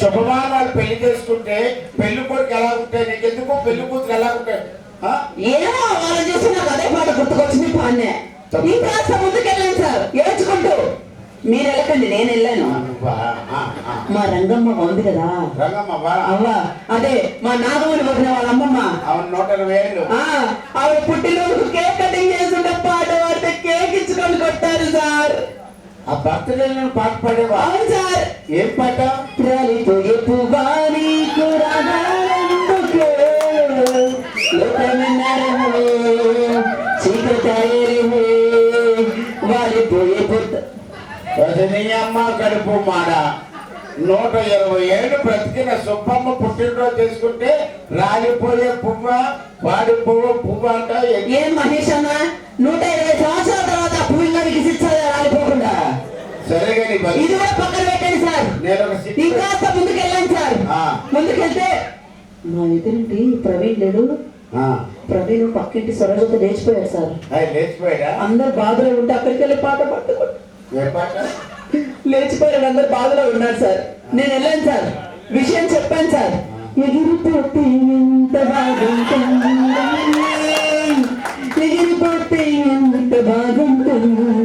శుభమానాలు పెళ్ళి చేసుకుంటే పెళ్ళి కొడుకు ఎలా ఉంటాయి నీకెందుకు పెళ్ళి కూతురు ఎలా ఉంటాయి ఆ? ఏమో వాళ్ళు చేసి నాకు అదే పాట గుర్తుకొచ్చింది పాన్నే ఇంకా ముందుకెళ్ళాను సార్. ఏడ్చుకుంటూ. మీరు వెళ్ళకండి నేను వెళ్ళాను. మా రంగమ్మ ఉంది కదా. అవ్వ అదే మా నాగమని వదిన వాళ్ళ అమ్మమ్మ. ఆవిడ పుట్టినరోజు ఆ బర్త్డే పాట పాడేవా సార్. ఏం పాట? పుత్త నీ అమ్మ కడుపు మాడ. నూట ఇరవై ఏళ్ళు బ్రతికిన సుబ్బమ్మ పుట్టినరోజు చేసుకుంటే రాలిపోయే పువ్వ వాడిపోయే పువ్వ అంట ఎన్ని- ఏం మహేష్ అన్న? నూట ఇరవై సంవత్సరాల తర్వాత ఆ పువ్వు ఇంకా వికసిస్తుందా రాలిపోకుండా సరే కానీ బలి. ఇది కూడా పక్కన పెట్టండి సార్. సిక్కు- ఇంకాస్త ముందుకెళ్ళండి సార్. ఆ. ముందుకెళ్తే మా ఎదురింటి ప్రవీణ్ లేడు. ప్రవీణ్ పక్కింటి సొరజత లేచిపోయాడు సార్. అందరు బాధలో ఉంటే అక్కడికి వెళ్ళి పాట పట్టుకోండి ఏ పాట? లేచిపోయాడు అందరు బాధలో ఉన్నారు సార్. నేను వెళ్ళాను సార్. విషయం చెప్పాను సార్. ఎగిరిపోతే ఎంత బాగుంటుంది? ఎగిరిపోతే ఎంత బాగుంటుంది?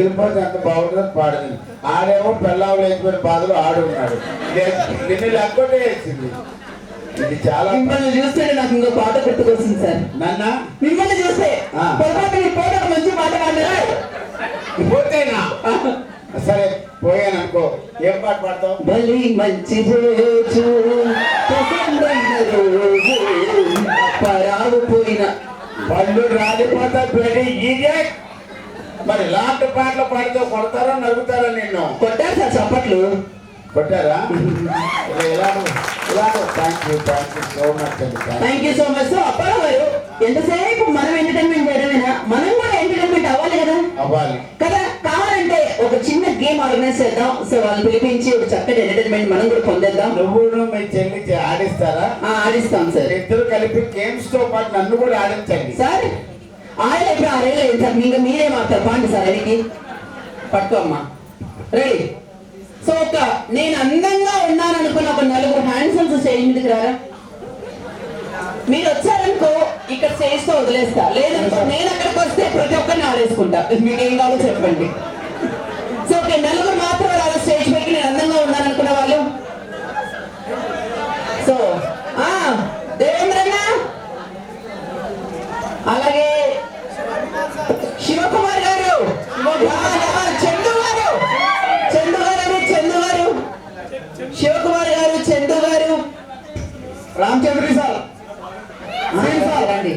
ఎగిరిపోతే అంత బాగుంటుంది పాడింది. ఆడేమో పెళ్ళావు లేచిపోయిన బాధలు ఆడు ఉన్నాడు. నిన్ను లెక్కొట్టే వేసింది ఇది చాలా మిమ్మల్ని చూస్తే నాకు ఇంకో పాట గుర్తుకొస్తుంది సార్. నన్న? మిమ్మల్ని చూస్తే. పొరపాటు మీ పాట మంచి పాట పాడినా పోతేనా? సరే పోయాను అనుకో ఏం పాట పాడతావు? బలి మంచి రోజు. పరావు పోయిన పళ్ళు రాలిపోతా పెళ్ళి ఇదే మరి ఇలాంటి పాటలు పాడితే కొడతారా నవ్వుతారా నిన్ను? కొట్టారు సార్ చప్పట్లు. కొట్టారా? Thank you so much thank you so much so Apparao ఎంతసేపు మనం ఎంటర్టైన్మెంట్ చేయడమేనా? మనం కూడా ఎంటర్టైన్మెంట్ అవ్వాలి కదా? అవ్వాలి. కదా? కావాలంటే ఒక చిన్న గేమ్ ఆర్గనైజ్ చేద్దాం. సో వాళ్ళు పిలిపించి ఒక చక్కటి ఎంటర్టైన్మెంట్ మనం కూడా పొందేద్దాం. నువ్వును మీ చెల్లి ఆడిస్తారా? ఆడిస్తాం సార్. ఇద్దరు కలిపి గేమ్స్తో పాటు నన్ను కూడా ఆడించండి. సార్ ఆయన ఇప్పుడు ఆరేళ్ళు అయింది సార్ ఇంకా మీరేం ఆడతారు పాండి సార్ ఆయనకి పట్టుకో అమ్మా. రెడీ? సో ఒక నేను అందంగా ఉన్నాను అనుకున్న ఒక నలుగురు హ్యాండ్సమ్స్ స్టేజ్ మీదకి రారా? మీరు వచ్చారనుకో ఇక్కడ స్టేజ్తో వదిలేస్తా లేదనుకో నేను అక్కడికి వస్తే ప్రతి ఒక్కరిని ఆడేసుకుంటా మీకు ఏం కావాలో చెప్పండి. రామచంద్ర సార్. ఆ, అండి